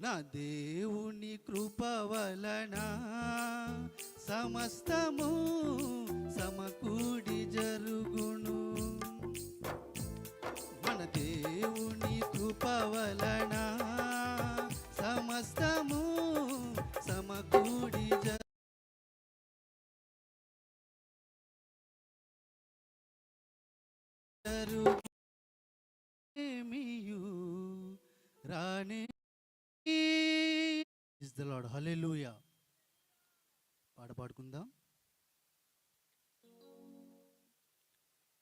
నా దేవుని కృప వలన సమస్తము సమకూడి జరుగును. మన దేవుని కృప వలన సమస్తము సమకూడి జరు జరుగు. రానే ఇస్ ద లార్డ్ హల్లెలూయా పాట పాడుకుందాం.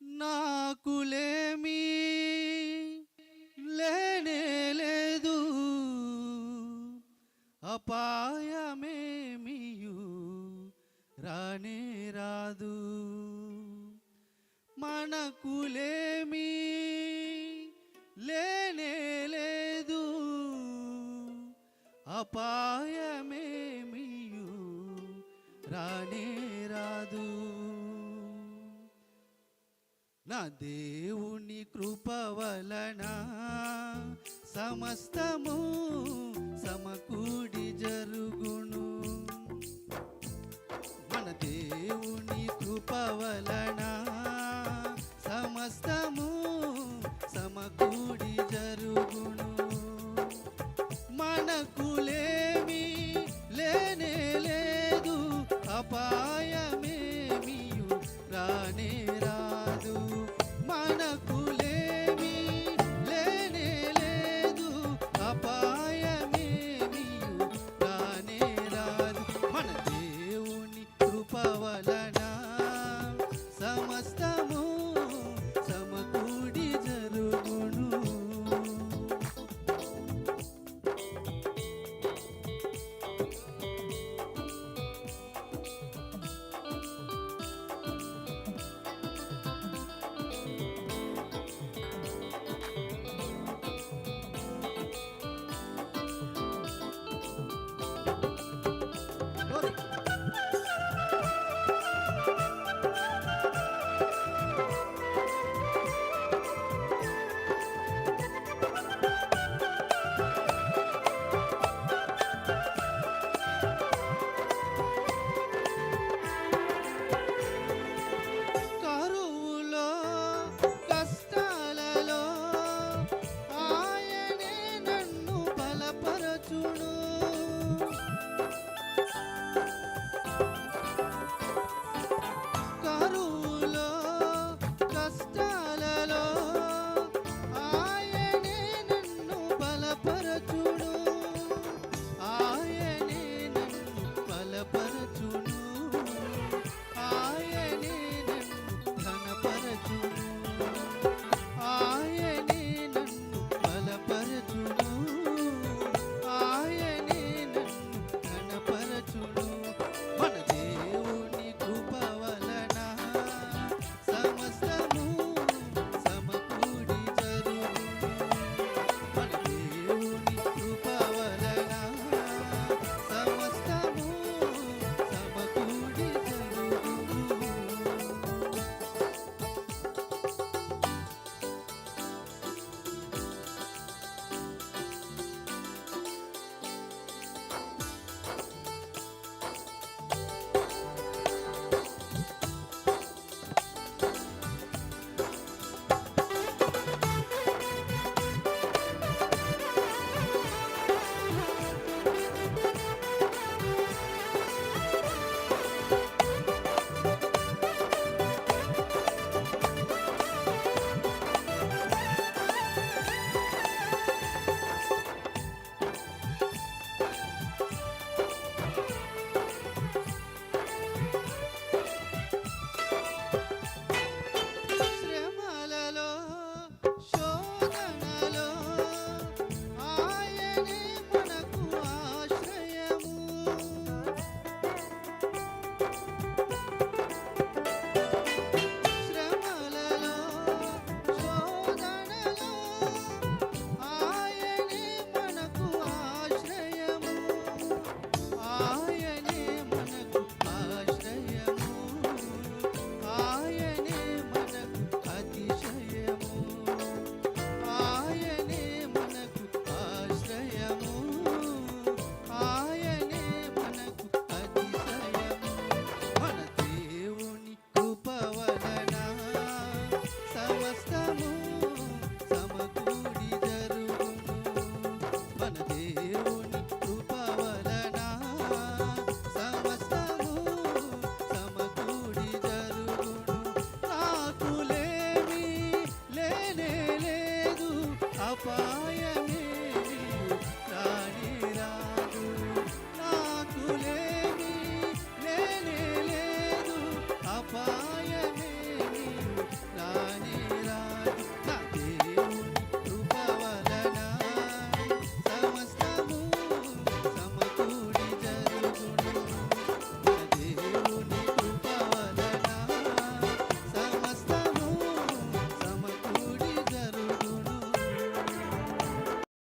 నాకులేమీ లేనే నా దేవుని కృప వలన సమస్తము సమకూడి జరుగు మన దేవుని కృపవలన సమస్తము సమకూడి జరుగును. నాకు లేమి లేనే లేదు అపా